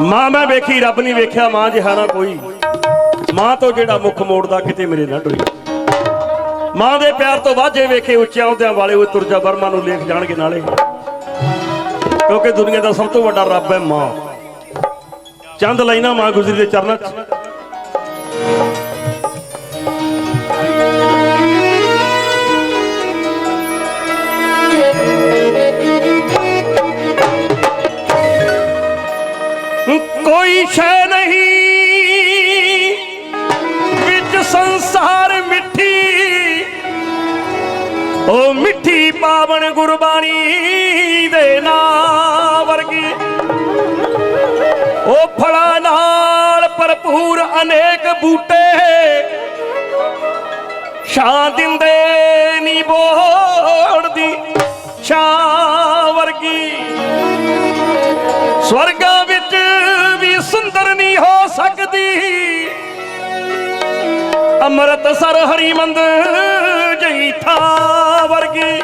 ਮਾਂ, ਮੈਂ ਵੇਖੀ, ਰੱਬ ਨਹੀਂ ਵੇਖਿਆ ਮਾਂ ਜਿਹਾ ਕੋਈ। ਮਾਂ ਤੋਂ ਜਿਹੜਾ ਮੁੱਖ ਮੋੜਦਾ, ਕਿਤੇ ਮੇਰੇ ਨਾ ਡੋਈ ਮਾਂ ਦੇ ਪਿਆਰ ਤੋਂ ਵਾਜੇ ਵੇਖੇ ਉੱਚਿਆਂ ਉਹਦਿਆਂ ਵਾਲੇ ਉਹ ਤੁਰਜਾ ਵਰਮਾ ਨੂੰ ਲੇਖ ਜਾਣਗੇ ਨਾਲੇ। ਕਿਉਂਕਿ ਦੁਨੀਆ ਦਾ ਸਭ ਤੋਂ ਵੱਡਾ ਰੱਬ ਹੈ ਮਾਂ। ਚੰਦ ਲਾਈਨਾ ਮਾਂ ਗੁਜਰੀ ਦੇ ਚਰਨਾਂ 'ਚ। ਕੋਈ ਸ਼ੈ ਨਹੀਂ। ਵਿੱਚ ਸੰਸਾਰ ਮਿੱਠੀ। ਉਹ ਮਿੱਠੀ ਪਾਵਨ ਗੁਰਬਾਣੀ ਦੇ ਨਾਂ ਵਰਗੀ। ਉਹ ਫਲਾਂ ਨਾਲ ਭਰਪੂਰ ਅਨੇਕ ਬੂਟੇ। ਛਾਂ ਦਿੰਦੇ ਨੀ ਬੋੜਦੀ ਛਾਂ ਵਰਗੀ। ਸਵਰਗਾ ਅੰਮ੍ਰਿਤਸਰ ਹਰੀਮੰਦ ਜਈ ਥਾਂ ਵਰਗੀ।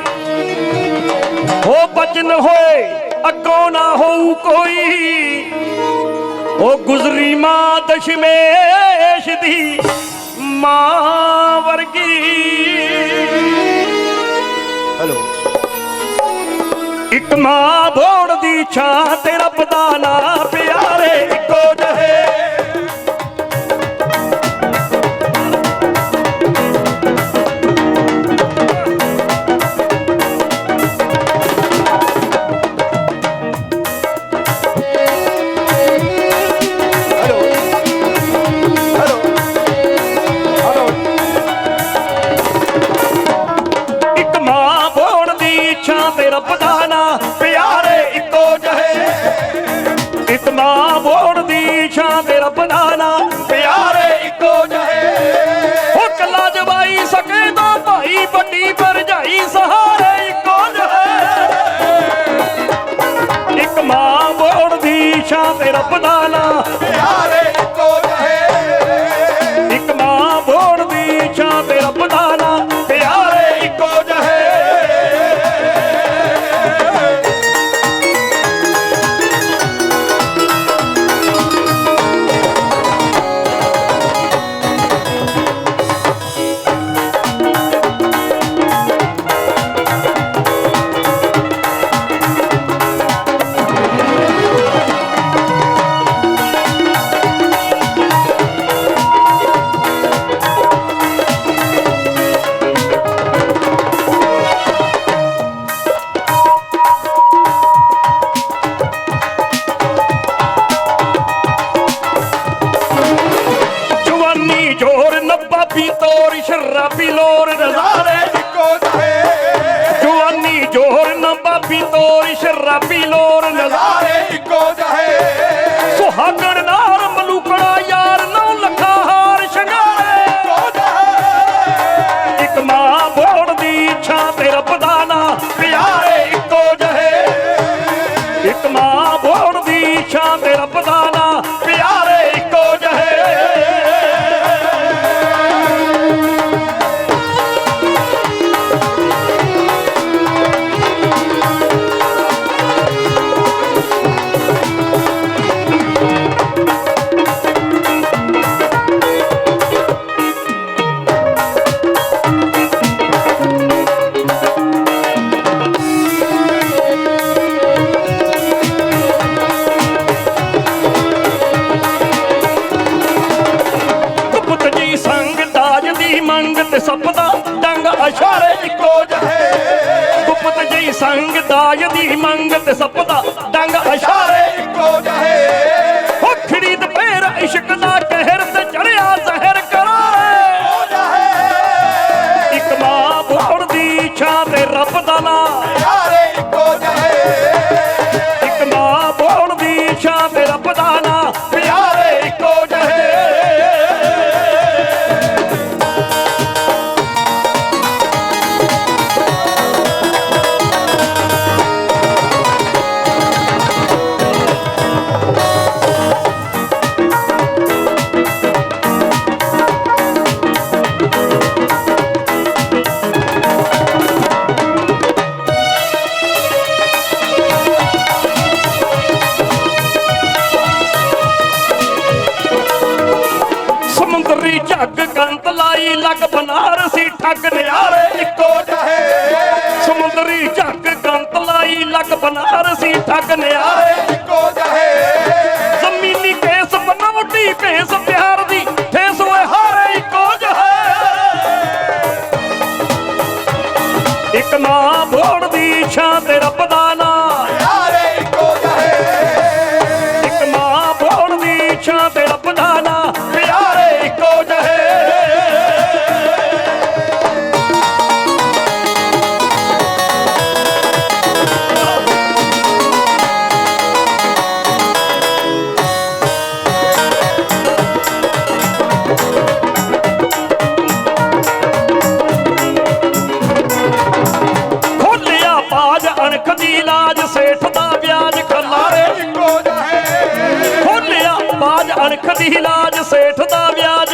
ਉਹ ਬਚਨ ਹੋਏ ਅੱਗੋਂ ਨਾ ਹੋਊ ਕੋਈ। ਉਹ ਗੁਜ਼ਰੀ ਮਾਂ ਦਸ਼ਮੇਸ਼ ਦੀ ਮਾਂ ਵਰਗੀ। ਹੈਲੋ ਇੱਕ ਮਾਂ ਬੋੜ ਦੀ ਛਾਂ ਤੇ ਰੱਬ ਦਾ ਨਾਂ ਪਿਆਰੇ ਇੱਕੋ ਜਹੇ। ਰੱਬ ਦਾ ਨਾਂ ਪਿਆਰੇ ਇੱਕੋ ਜਹੇ। ਇੱਕ ਮਾਂ ਦੀ ਛਾਂ ਤੇ ਰੱਬ ਦਾ ਨਾਂ ਪਿਆਰੇ ਇੱਕੋ ਜਹੇ। ਉਹ ਕੱਲਾ ਜਵਾਈ ਸਕੇ ਤਾਂ ਭਾਈ ਵੱਡੀ ਭਰਜਾਈ ਸਹਾਰੇ ਇੱਕੋ ਜਹੇ। ਇੱਕ ਮਾਂ ਬੋੜ ਦੀ ਛਾਂ ਤੇ ਰੱਬ ਦਾ ਨਾਂ ਪਿਆਰੇ ਜਵਾਨੀ ਜੋਰ ਨੱਬਾਬੀ ਤੋਰ, ਸ਼ਰਾਬੀ ਲੋਰ ਨਜ਼ਾਰੇ ਇੱਕੋ ਜਹੇ ਜਵਾਨੀ ਜੋਰ ਨੱਬਾਬੀ ਤੋਰ, ਸ਼ਰਾਬੀ ਲੋਰ ਨਜ਼ਾਰੇ ਸਾਰੇ ਇੱਕੋ ਜਹੇ ਸੁਹਾਗਣ ਨਾਰ ਸੱਪ ਦਾ ਡੰਗ ਅਸ਼ਾਰੇ ਇੱਕੋ ਜਹੇ ਗੁਪਤ ਜਈ ਸੰਗ ਦਾਜ ਦੀ ਮੰਗ ਤੇ ਸੱਪ ਠੱਗ ਨਿਆਰੇ ਇੱਕੋ ਜਹੇ। ਸਮੁੰਦਰੀ ਝੱਗ ਗੰਤ ਲਾਈ ਲੱਗ ਬਨਾਰਸੀ ਠੱਗ ਨਿਆਰੇ ਇੱਕੋ ਜਹੇ। ਜ਼ਮੀਨੀ ਕੇਸ ਬਨਾਵਟੀ, ਭੇਸ ਪਿਆਰ ਦੀ ਠੇਸ ਓਏ ਹਾਰੇ ਇੱਕੋ ਜਹੇ। ਇੱਕ ਮਾਂ ਭੋੜ ਦੀ ਛਾਂ ਤੇ ਅਣਖ ਦੀ ਇਲਾਜ ਸੇਠ ਦਾ ਵਿਆਜ